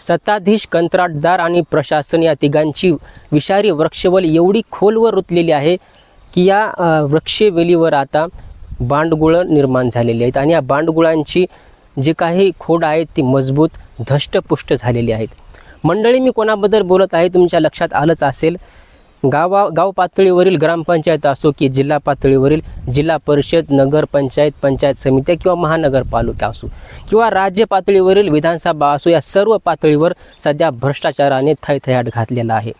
सत्ताधीश कंत्राटदार आणि प्रशासन या तिघांची विषारी वृक्षवल एवढी खोलवर रुतलेली आहे की या वृक्षवेलीवर आता बांडगुळं निर्माण झालेली आहेत. आणि या बांडगुळांची जे काही खोड आहेत ती मजबूत धष्टपुष्ट झालेली आहेत. मंडळी मी कोणाबद्दल बोलत आहे तुमच्या लक्षात आलंच असेल. गावा गाव पातळीवरील ग्रामपंचायत असो की जिल्हा पातळीवरील जिल्हा परिषद नगरपंचायत पंचायत समित्या किंवा महानगरपालिका असो किंवा राज्य पातळीवरील विधानसभा असो या सर्व पातळीवर सध्या भ्रष्टाचाराने थैथयाट घातलेला आहे.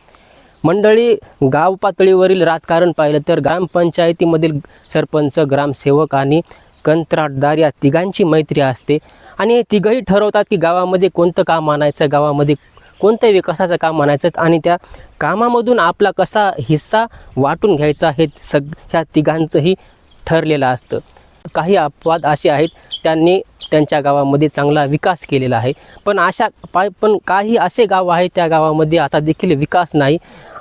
मंडळी गाव पातळीवरील राजकारण पाहिलं तर ग्रामपंचायतीमधील सरपंच ग्रामसेवक आणि कंत्राटदार या तिघांची मैत्री असते. आणि हे तिघही ठरवतात की गावामध्ये कोणतं काम आणायचं गावामध्ये कोणत्या विकासाचं काम म्हणायचं आणि त्या कामामधून आपला कसा हिस्सा वाटून घ्यायचा हे सग ह्या तिघांचंही ठरलेलं असतं. काही अपवाद असे आहेत त्यांनी त्यांच्या गावामध्ये चांगला विकास केलेला आहे. पण अशा पाय पण काही असे गाव आहे त्या गावामध्ये आता देखील विकास नाही.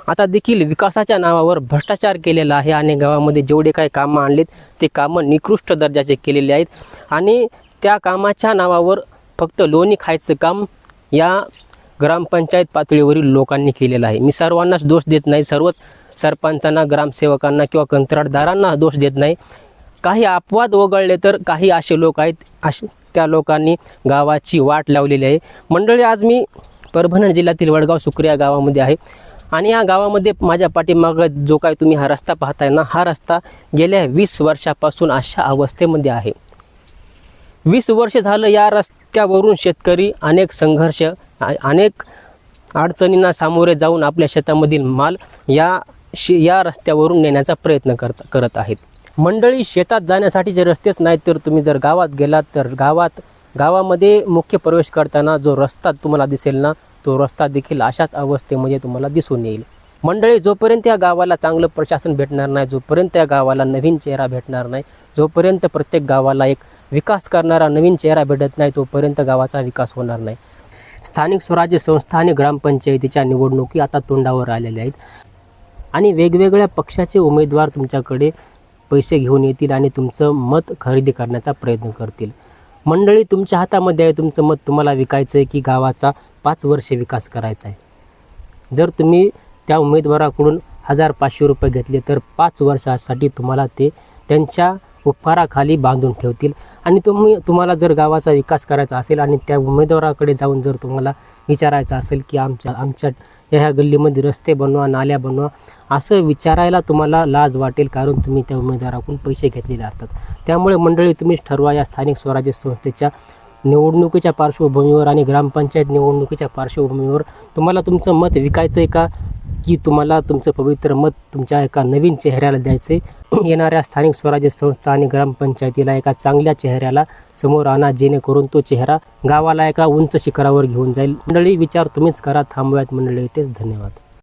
आता देखील विकासाच्या नावावर भ्रष्टाचार केलेला आहे आणि गावामध्ये जेवढे काही कामं आणलेत ते कामं निकृष्ट दर्जाचे केलेले आहेत. आणि त्या कामाच्या नावावर फक्त लोणी खायचं काम या ग्रामपंचायत पातळीवरील लोकांनी केलेला आहे. मी सर्वांनाच दोष देत नाही सर्वच सरपंचांना ग्रामसेवकांना किंवा कंत्राटदारांना दोष देत नाही. काही अपवाद वगळले तर काही असे लोक आहेत असे त्या लोकांनी गावाची वाट लावलेली आहे. मंडळी आज मी परभणी जिल्ह्यातील वडगाव सुक्रिया गावामध्ये आहे आणि या गावामध्ये माझ्या पाठीमागं जो काय तुम्ही हा रस्ता पाहताय ना हा रस्ता गेल्या वीस वर्षापासून अशा अवस्थेमध्ये आहे. वीस वर्ष झालं या रस्त्यावरून शेतकरी अनेक संघर्ष अनेक अडचणींना सामोरे जाऊन आपल्या शेतामधील माल या शे या रस्त्यावरून नेण्याचा प्रयत्न करत करत आहेत. मंडळी शेतात जाण्यासाठीचे रस्तेच नाहीत तर तुम्ही जर गावात गेलात तर गावात गावामध्ये मुख्य प्रवेश करताना जो रस्ता तुम्हाला दिसेल ना तो रस्ता देखील अशाच अवस्थेमध्ये तुम्हाला दिसून येईल. मंडळी जोपर्यंत या गावाला चांगलं प्रशासन भेटणार नाही जोपर्यंत या गावाला नवीन चेहरा भेटणार नाही जोपर्यंत प्रत्येक गावाला एक विकास करणारा नवीन चेहरा भेटत नाही तोपर्यंत गावाचा विकास होणार नाही. स्थानिक स्वराज्य संस्था आणि ग्रामपंचायतीच्या निवडणुकी आता तोंडावर आलेल्या आहेत. आणि वेगवेगळ्या पक्षाचे उमेदवार तुमच्याकडे पैसे घेऊन येतील आणि तुमचं मत खरेदी करण्याचा प्रयत्न करतील. मंडळी तुमच्या हातामध्ये आहे. तुमचं मत तुम्हाला विकायचं आहे की गावाचा पाच वर्षे विकास करायचा आहे? जर तुम्ही त्या उमेदवाराकडून हजार पाचशे रुपये घेतले तर पाच वर्षासाठी तुम्हाला ते त्यांच्या उपकाराखाली बांधून ठेवतील. आणि तुम्ही तुम्हाला जर गावाचा विकास करायचा असेल आणि त्या उमेदवाराकडे जाऊन जर तुम्हाला विचारायचं असेल की आमच्या आमच्या या ह्या गल्लीमध्ये रस्ते बनवा नाल्या बनवा असं विचारायला तुम्हाला लाज वाटेल कारण तुम्ही त्या उमेदवाराकडून पैसे घेतलेले असतात. त्यामुळे मंडळी तुम्हीच ठरवा या स्थानिक स्वराज्य संस्थेच्या निवडणुकीच्या पार्श्वभूमीवर आणि ग्रामपंचायत निवडणुकीच्या पार्श्वभूमीवर तुम्हाला तुमचं मत विकायचं आहे का? की तुम्हाला तुमचं पवित्र मत तुमच्या एका नवीन चेहऱ्याला द्यायचे येणाऱ्या स्थानिक स्वराज्य संस्था आणि ग्रामपंचायतीला एका चांगल्या चेहऱ्याला समोर आणा जेणेकरून तो चेहरा गावाला एका उंच शिखरावर घेऊन जाईल. मंडळी विचार तुम्हीच करा. थांबूयात मंडळी. तेच धन्यवाद.